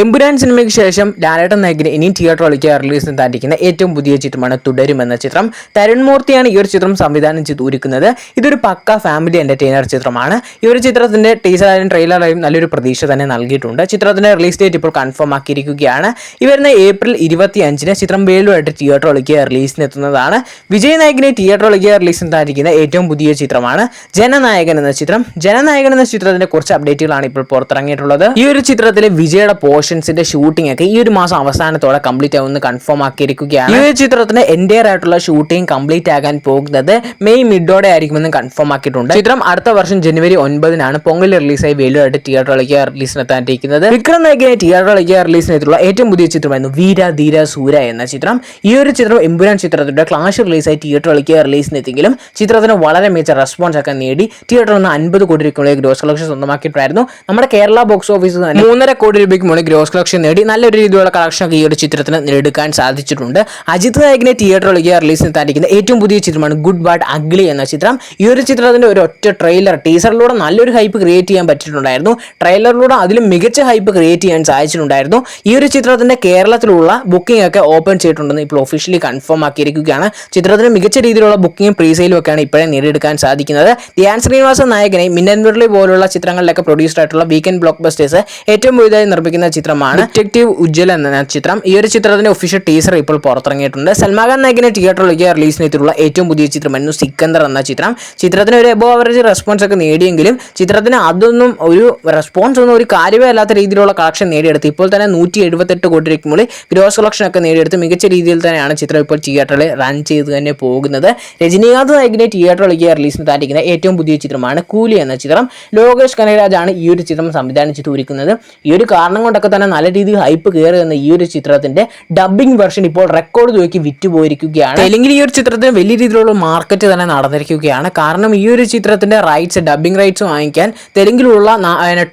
എമ്പുരാൻ സിനിമയ്ക്ക് ശേഷം ലാലേട്ടൻ നായകന് ഇനിയും തിയേറ്റർ റിലീസ് താണ്ടിക്കുന്ന ഏറ്റവും പുതിയ ചിത്രമാണ് തുടരും എന്ന ചിത്രം. തരുൺ മൂർത്തിയാണ് ഈ ഒരു ചിത്രം സംവിധാനം ചെയ്ത് ഒരുക്കുന്നത് ഇതൊരു പക്ക ഫാമിലി എന്റർടൈനർ ചിത്രമാണ്. ഈ ഒരു ചിത്രത്തിന്റെ ടീസറായും ട്രെയിലറായും നല്ലൊരു പ്രതീക്ഷ തന്നെ നൽകിയിട്ടുണ്ട്. ചിത്രത്തിന്റെ റിലീസ് ഡേറ്റ് ഇപ്പോൾ കൺഫേം ആക്കിയിരിക്കുകയാണ്. ഈ വരുന്ന ഏപ്രിൽ ഇരുപത്തി അഞ്ചിന് ചിത്രം വേലുമായിട്ട് തിയേറ്റർ കളിക്കുക റിലീസിന് എത്തുന്നതാണ്. വിജയ് നായകനെ തിയേറ്റർ റിലീസ് റിലീസിന് താണ്ടിക്കുന്ന ഏറ്റവും പുതിയ ചിത്രമാണ്. ജനനായകൻ എന്ന ചിത്രം. ജനനായകൻ എന്ന ചിത്രത്തിന്റെ കുറച്ച് അപ്ഡേറ്റുകളാണ് ഇപ്പോൾ പുറത്തിറങ്ങിയിട്ടുള്ളത്. ഈ ഒരു ചിത്രത്തിലെ വിജയുടെ പോർഷൻസിന്റെ ഷൂട്ടിംഗ് ഒക്കെ ഈ ഒരു മാസം അവസാനത്തോടെ കംപ്ലീറ്റ് ആവുമെന്ന് കൺഫേം ആക്കിയിരിക്കുകയാണ്. ഈ ഒരു ചിത്രത്തിന് എൻഡിയർ ആയിട്ടുള്ള ഷൂട്ടിംഗ് കംപ്ലീറ്റ് ആകാൻ പോകുന്നത് മെയ് മിഡോടെ ആയിരിക്കുമെന്ന് കൺഫേം ആക്കിയിട്ടുണ്ട്. ചിത്രം അടുത്ത വർഷം ജനുവരി ഒൻപതിനാണ് പൊങ്കൽ റിലീസായി വേലുമായിട്ട് തിയേറ്ററിലേക്ക് റിലീസിന് റിലീസിനെത്താനിരിക്കുന്നത് വിക്രം നായകനെ തിയേറ്ററിലേക്ക് റിലീസിനെത്തിയുള്ള ഏറ്റവും പുതിയ ചിത്രമായിരുന്നു വീര ധീര സൂര എന്ന ചിത്രം. ഈ ഒരു ചിത്രം എമ്പുരാൻ ചിത്രത്തിന്റെ ക്ലാഷ് റിലീസായി തിയേറ്ററിലേക്ക് റിലീസിനെത്തിയെങ്കിലും ചിത്രത്തിന് വളരെ മികച്ച റെസ്പോൺസ് ഒക്കെ നേടി. തിയേറ്ററിൽ നിന്ന് അൻപത് കോടി രൂപയ്ക്കുള്ള ഗ്രോസ് കളക്ഷൻ സ്വന്തമാക്കിയിട്ടായിരുന്നു നമ്മുടെ കേരള ബോക്സ് ഓഫീസ് തന്നെ മൂന്നര കോടി രൂപയ്ക്ക് മുകളിൽ ഗ്രോസ് കളക്ഷൻ നേടി നല്ലൊരു രീതിയിലുള്ള കളക്ഷൻ ഒക്കെ ഈ ഒരു ചിത്രത്തിന് നേടുക്കാൻ സാധിച്ചിട്ടുണ്ട്. അജിത് നായകിനെ തിയേറ്ററിലേക്ക് റിലീസ് റിലീസിന് താണ്ടിക്കുന്ന ഏറ്റവും പുതിയ ചിത്രമാണ് ഗുഡ് ബാഡ് അഗ്ലി എന്ന ചിത്രം. ഈ ഒരു ചിത്രത്തിന്റെ ഒരു ഒറ്റ ട്രെയിലർ ടീസറിലൂടെ നല്ലൊരു ഹൈപ്പ് ക്രിയേറ്റ് ചെയ്യാൻ പറ്റിയിട്ടുണ്ടായിരുന്നു. ട്രെയിലറിലൂടെ അതിലും മികച്ച ഹൈപ്പ് ക്രിയേറ്റ് ചെയ്യാൻ സാധിച്ചിട്ടുണ്ടായിരുന്നു. ഈ ഒരു ചിത്രത്തിന്റെ കേരളത്തിലുള്ള ബുക്കിംഗ് ഒക്കെ ഓപ്പൺ ചെയ്തിട്ടുണ്ടെന്ന് ഇപ്പോൾ ഒഫീഷ്യലി കൺഫേം ആക്കിയിരിക്കുകയാണ്. ചിത്രത്തിന് മികച്ച രീതിയിലുള്ള ബുക്കിംഗും പ്രീസെയിലും ഒക്കെയാണ് ഇപ്പോഴേ നേടിയെടുക്കാൻ സാധിക്കുന്നത്. ധ്യാൻ ശ്രീനിവാസ നായകനെ മിന്നൻ മുരളി പോലുള്ള ചിത്രങ്ങളിലൊക്കെ പ്രൊഡ്യൂസ്ഡ് ആയിട്ടുള്ള വീക്കെൻഡ് ബ്ലോക്ക് ബസ്റ്റേഴ്സ് ഏറ്റവും പുതിയതായി നിർമ്മിക്കുന്ന ചിത്രമാണ്. ഡിറ്റക്റ്റീവ് ഉജ്ജ്വൽ എന്ന ചിത്രം. ഈ ഒരു ചിത്രത്തിന്റെ ഒഫീഷ്യൽ ടീസർ ഇപ്പോൾ പുറത്തിറങ്ങിയിട്ടുണ്ട്. സൽമാൻ നായകനെ തിയേറ്ററിലേക്ക് ചെയ്തിട്ടുള്ള ഏറ്റവും പുതിയ ചിത്രമായിരുന്നു സിക്കന്ദർ എന്ന ചിത്രം. ചിത്രത്തിന് ഒരു എബോ അവറേജ് റെസ്പോൺസ് ഒക്കെ നേടിയെങ്കിലും ചിത്രത്തിന് അതൊന്നും ഒരു റെസ്പോൺസ് ഒന്നും ഒരു കാര്യമേ അല്ലാത്ത രീതിയിലുള്ള കളക്ഷൻ നേടിയെടുത്ത്. ഇപ്പോൾ തന്നെ നൂറ്റി എഴുപത്തെട്ട് കോടി രൂപയ്ക്ക് മുകളിൽ ഗ്രോസ് കളക്ഷൻ ഒക്കെ നേടിയെടുത്ത് മികച്ച രീതിയിൽ തന്നെയാണ് ചിത്രം ഇപ്പോൾ തിയേറ്ററിൽ റൺ ചെയ്ത് തന്നെ പോകുന്നത്. രജനീകാന്ത് നായകിനെ തിയേറ്ററിലേക്ക് റിലീസ് താണ്ടിക്കുന്ന ഏറ്റവും പുതിയ ചിത്രമാണ് കൂലി എന്ന ചിത്രം. ലോകേഷ് കനകരാജാണ് ഈ ഒരു ചിത്രം സംവിധാനം ചെയ്ത് ഒരുക്കുന്നത്. ഈ ഒരു കാരണം കൊണ്ടൊക്കെ തന്നെ നല്ല രീതിയിൽ ഹൈപ്പ് കയറി എന്ന ഈ ഒരു ചിത്രത്തിന്റെ ഡബിംഗ് വെർഷൻ ഇപ്പോൾ റെക്കോർഡ് തുകയ്ക്ക് വിറ്റുപോയിരിക്കുകയാണ്. അല്ലെങ്കിൽ ഈ ഒരു ചിത്രത്തിന് വലിയ രീതിയിലുള്ള മാർക്കറ്റ് തന്നെ നടന്നിരിക്കുകയാണ്. കാരണം ഈ ഒരു ചിത്രത്തിന്റെ റൈറ്റ്സ് ഡബിംഗ് റൈറ്റ്സ് വാങ്ങിക്കാൻ തെലുങ്കിലുള്ള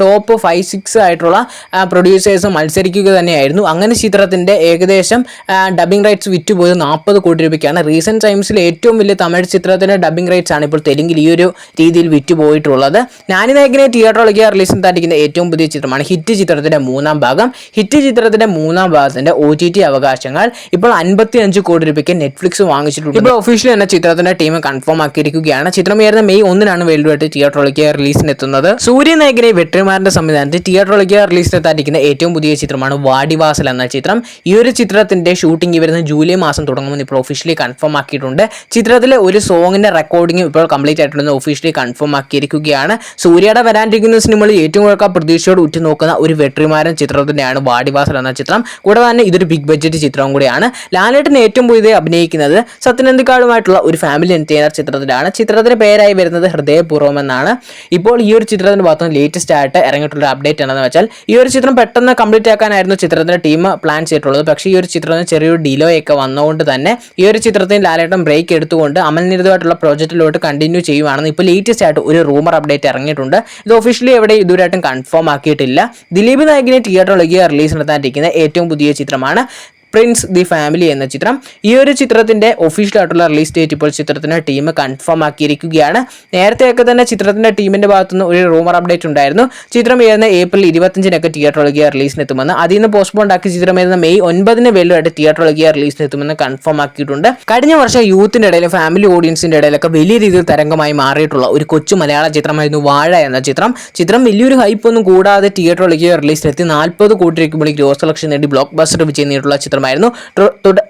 ടോപ്പ് ഫൈവ് സിക്സ് ആയിട്ടുള്ള പ്രൊഡ്യൂസേഴ്സ് മത്സരിക്കുക തന്നെയായിരുന്നു. അങ്ങനെ ചിത്രത്തിന്റെ ഏകദേശം ഡബിംഗ് റൈറ്റ്സ് വിറ്റുപോയത് നാൽപ്പത് കോടി രൂപയ്ക്കാണ്. റീസെന്റ് ടൈംസിൽ ഏറ്റവും വലിയ തമിഴ് ചിത്രത്തിന്റെ ഡബിംഗ് റൈറ്റ്സ് ആണ് ഇപ്പോൾ തെലുങ്കിൽ ഈ ഒരു രീതിയിൽ വിറ്റുപോയിട്ടുള്ളത്. നാനി നായകനെ തിയേറ്ററിലേക്ക് റിലീസ് താണ്ടിക്കുന്ന ഏറ്റവും പുതിയ ചിത്രമാണ് ഹിറ്റ് ചിത്രത്തിന്റെ മൂന്നാം ഭാഗം ഹിറ്റ് ചിത്രത്തിന്റെ മൂന്നാം ഭാഗത്തിന്റെ ഒ ടി ടി അവകാശങ്ങൾ ഇപ്പോൾ അൻപത്തി അഞ്ച് കോടി രൂപയ്ക്ക് നെറ്റ്ഫ്ലിക്സ് വാങ്ങിച്ചിട്ടുണ്ട്. ഇപ്പോൾ ഒഫീഷ്യലി എന്ന ചിത്രത്തിന്റെ ടീം കൺഫേം ആക്കിയിരിക്കുകയാണ്. ചിത്രം ഉയർന്ന മെയ് ഒന്നിനാണ് വേൾഡ് വൈഡ് തിയേറ്ററിലേക്ക് റിലീസിനെത്തുന്നത് സൂര്യ നായകനെ വെട്രിമാറിന്റെ സംവിധാനത്തിൽ തിയേറ്ററിലേക്ക് റിലീസിനെത്താതിരിക്കുന്ന ഏറ്റവും പുതിയ ചിത്രമാണ് വാടിവാസൽ എന്ന ചിത്രം. ഈ ഒരു ചിത്രത്തിന്റെ ഷൂട്ടിംഗ് വരുന്ന ജൂലൈ മാസം തുടങ്ങുമെന്ന് ഇപ്പോൾ ഒഫീഷ്യലി കൺഫേം ആക്കിയിട്ടുണ്ട്. ചിത്രത്തിലെ ഒരു സോങ്ങിന്റെ റെക്കോർഡിംഗ് ഇപ്പോൾ കംപ്ലീറ്റ് ആയിട്ടുണ്ടെന്ന് ഒഫീഷ്യലി കൺഫേം ആക്കിയിരിക്കുകയാണ്. സൂര്യയുടെ വരാനിരിക്കുന്ന സിനിമകളിൽ ഏറ്റവും കൂടുതൽ പ്രതീക്ഷയോട് ഉറ്റുനോക്കുന്ന ഒരു വെട്ടിമാരൻ ചിത്രം തന്നെയാണ് വാടിവാസൽ എന്ന ചിത്രം. കൂടാതെ തന്നെ ഇതൊരു ബിഗ് ബഡ്ജറ്റ് ചിത്രവും കൂടിയാണ്. ലാലേട്ടൻ ഏറ്റവും പുതിയതായി അഭിനയിക്കുന്നത് സത്യനന്ദിക്കാടുമായിട്ടുള്ള ഒരു ഫാമിലി എന്റർടൈനർ ചിത്രത്തിലാണ്. ചിത്രത്തിന് പേരായി വരുന്നത് ഹൃദയപൂർവം എന്നാണ്. ഇപ്പോൾ ഈ ഒരു ചിത്രത്തിന്റെ ഭാഗത്തുനിന്ന് ലേറ്റസ്റ്റ് ആയിട്ട് ഇറങ്ങിയിട്ടുള്ള അപ്ഡേറ്റ് എന്താണെന്ന് വെച്ചാൽ ഈ ഒരു ചിത്രം പെട്ടെന്ന് കംപ്ലീറ്റ് ആക്കാനായിരുന്നു ചിത്രത്തിന്റെ ടീം പ്ലാൻ ചെയ്തിട്ടുള്ളത്. പക്ഷേ ഈ ഒരു ചിത്രത്തിന് ചെറിയൊരു ഡിലോ ഒക്കെ വന്നുകൊണ്ട് തന്നെ ഈ ഒരു ചിത്രത്തിന് ലാലേട്ടൻ ബ്രേക്ക് എടുത്തുകൊണ്ട് അമൽനിരതമായിട്ടുള്ള പ്രോജക്റ്റിലോട്ട് കണ്ടിന്യൂ ചെയ്യുവാണെന്ന് ഇപ്പോൾ ലേറ്റസ്റ്റ് ആയിട്ട് ഒരു റൂമർ അപ്ഡേറ്റ് ഇറങ്ങിയിട്ടുണ്ട്. ഇത് ഒഫീഷ്യലി എവിടെ ഇതുവരെയായിട്ടും കൺഫേം ആക്കിയിട്ടില്ല. ദിലീപ് നായകിനെ തിയേറ്ററിലേക്ക് റിലീസ് നടത്താനിരിക്കുന്ന ഏറ്റവും പുതിയ ചിത്രമാണ് പ്രിൻസ് ദി ഫാമിലി എന്ന ചിത്രം. ഈ ഒരു ചിത്രത്തിന്റെ ഒഫീഷ്യൽ ആയിട്ടുള്ള റിലീസ് ഡേറ്റ് ഇപ്പോൾ ചിത്രത്തിന്റെ ടീം കൺഫേം ആക്കിയിരിക്കുകയാണ്. നേരത്തെയൊക്കെ തന്നെ ചിത്രത്തിന്റെ ടീമിന്റെ ഭാഗത്തുനിന്ന് ഒരു റൂമർ അപ്ഡേറ്റ് ഉണ്ടായിരുന്നു. ചിത്രം ഏതെന്ന് ഏപ്രിൽ ഇരുപത്തഞ്ചിനൊക്കെ തിയേറ്ററിലേക്ക് റിലീസിന് എത്തുമെന്ന്. അതിൽ നിന്ന് പോസ്റ്റ്പോൺ ആക്കി ചിത്രം ഏതെന്ന് മെയ് ഒൻപതിന് വെല്ലുമായിട്ട് തിയേറ്ററിലേക്ക് റിലീസിന് എത്തുമെന്ന് കൺഫേം ആക്കിയിട്ടുണ്ട്. കഴിഞ്ഞ വർഷം യൂത്തിന്റെ ഇടയിലും ഫാമിലി ഓഡിയൻസിന്റെ ഇടയിലൊക്കെ വലിയ രീതിയിൽ തരംഗമായി മാറിയിട്ടുള്ള ഒരു കൊച്ചു മലയാള ചിത്രമായിരുന്നു വാഴ എന്ന ചിത്രം. ചിത്രം വലിയൊരു ഹൈപ്പ് ഒന്നും കൂടാതെ തിയേറ്ററിലേക്ക് റിലീസിലെത്തി നാൽപ്പത് കോടി രൂപയ്ക്ക് ഗ്രോസ് കളക്ഷൻ നേടി ബ്ലോക്ക് ബസ്റ്റർ വിജയം നേരിട്ടുള്ള ചിത്രമായിരുന്നു തു- തുട-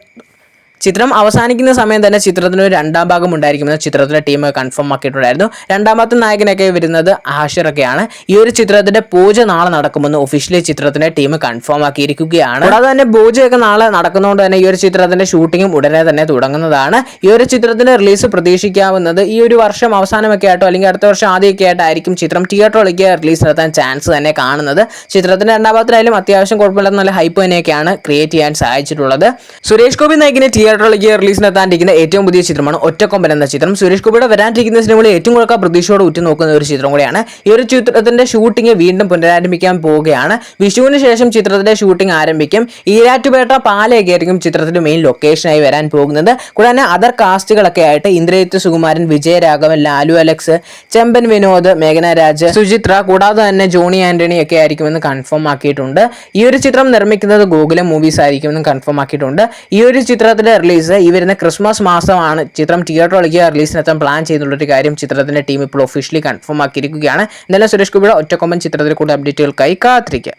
ചിത്രം അവസാനിക്കുന്ന സമയം തന്നെ ചിത്രത്തിന് ഒരു രണ്ടാം ഭാഗം ഉണ്ടായിരിക്കുമെന്ന് ചിത്രത്തിലെ ടീം കൺഫേം ആക്കിയിട്ടുണ്ടായിരുന്നു. രണ്ടാമത്തെ നായകനൊക്കെ വരുന്നത് ആഷിറൊക്കെയാണ് ഈ ഒരു ചിത്രത്തിന്റെ പൂജ നാളെ നടക്കുമെന്ന് ഒഫീഷ്യലി ചിത്രത്തിന്റെ ടീം കൺഫേം ആക്കിയിരിക്കുകയാണ്. കൂടാതെ തന്നെ പൂജയൊക്കെ നാളെ നടക്കുന്നതുകൊണ്ട് തന്നെ ഈ ഒരു ചിത്രത്തിന്റെ ഷൂട്ടിങ്ങും ഉടനെ തന്നെ തുടങ്ങുന്നതാണ്. ഈ ഒരു ചിത്രത്തിന്റെ റിലീസ് പ്രതീക്ഷിക്കാവുന്നത് ഈ ഒരു വർഷം അവസാനമൊക്കെ ആയിട്ടോ അല്ലെങ്കിൽ അടുത്ത വർഷം ആദ്യമൊക്കെ ആയിട്ടായിരിക്കും ചിത്രം തിയേറ്ററിലേക്ക് റിലീസ് നടത്താൻ ചാൻസ് തന്നെ കാണുന്നത്. ചിത്രത്തിന്റെ രണ്ടാം ഭാഗത്തിലായാലും അത്യാവശ്യം കുഴപ്പമില്ലാത്ത നല്ല ഹൈപ്പ് തന്നെയൊക്കെയാണ് ക്രിയേറ്റ് ചെയ്യാൻ സഹായിച്ചിട്ടുള്ളത് സുരേഷ് ഗോപി നായകിനെ തിയേറ്റർ തിയേറ്ററിലേക്ക് റിലീസിനെത്താണ്ടിരിക്കുന്ന ഏറ്റവും പുതിയ ചിത്രമാണ് ഒറ്റക്കൊമ്പൻ എന്ന ചിത്രം. സുരേഷ് ഗോപിയുടെ വരാനിരിക്കുന്ന സിനിമകളിൽ ഏറ്റവും കൂടുതൽ പ്രതീക്ഷയോടെ ഉറ്റുനോക്കുന്ന ഒരു ചിത്രം കൂടിയാണ്. ഈ ഒരു ചിത്രത്തിന്റെ ഷൂട്ടിംഗ് വീണ്ടും പുനരാരംഭിക്കാൻ പോവുകയാണ്. വിഷുവിന് ശേഷം ചിത്രത്തിന്റെ ഷൂട്ടിംഗ് ആരംഭിക്കും. ഈരാറ്റുപേട്ട പാലയൊക്കെ ആയിരിക്കും ചിത്രത്തിന്റെ മെയിൻ ലൊക്കേഷനായി വരാൻ പോകുന്നത്. കൂടാതെ അതർ കാസ്റ്റുകളൊക്കെ ആയിട്ട് ഇന്ദ്രജിത്ത് സുകുമാരൻ വിജയരാഘവൻ ലാലു അലക്സ് ചെമ്പൻ വിനോദ് മേഘന രാജ് സുചിത്ര കൂടാതെ തന്നെ ജോണി ആന്റണി ഒക്കെ ആയിരിക്കുമെന്ന് കൺഫേം ആക്കിയിട്ടുണ്ട്. ഈ ഒരു ചിത്രം നിർമ്മിക്കുന്നത് ഗോകുലം മൂവീസ് ആയിരിക്കുമെന്ന് കൺഫേം ആക്കിയിട്ടുണ്ട്. ഈ ഒരു ചിത്രത്തിന്റെ റിലീസ് ഈ വരുന്ന ക്രിസ്മസ് മാസമാണ് ചിത്രം തിയേറ്ററിലേക്ക് റിലീസിനെത്താൻ പ്ലാൻ ചെയ്യുന്നുള്ളൊരു കാര്യം ചിത്രത്തിന്റെ ടീം ഇപ്പോൾ ഒഫീഷ്യലി കൺഫേം ആക്കിയിരിക്കുകയാണ്. എന്നാലും സുരേഷ് ഗോപിയുടെ ഒറ്റക്കൊമ്പൻ ചിത്രത്തിൽ കൂടുതൽ അപ്ഡേറ്റുകൾക്കായി കാത്തിരിക്കുക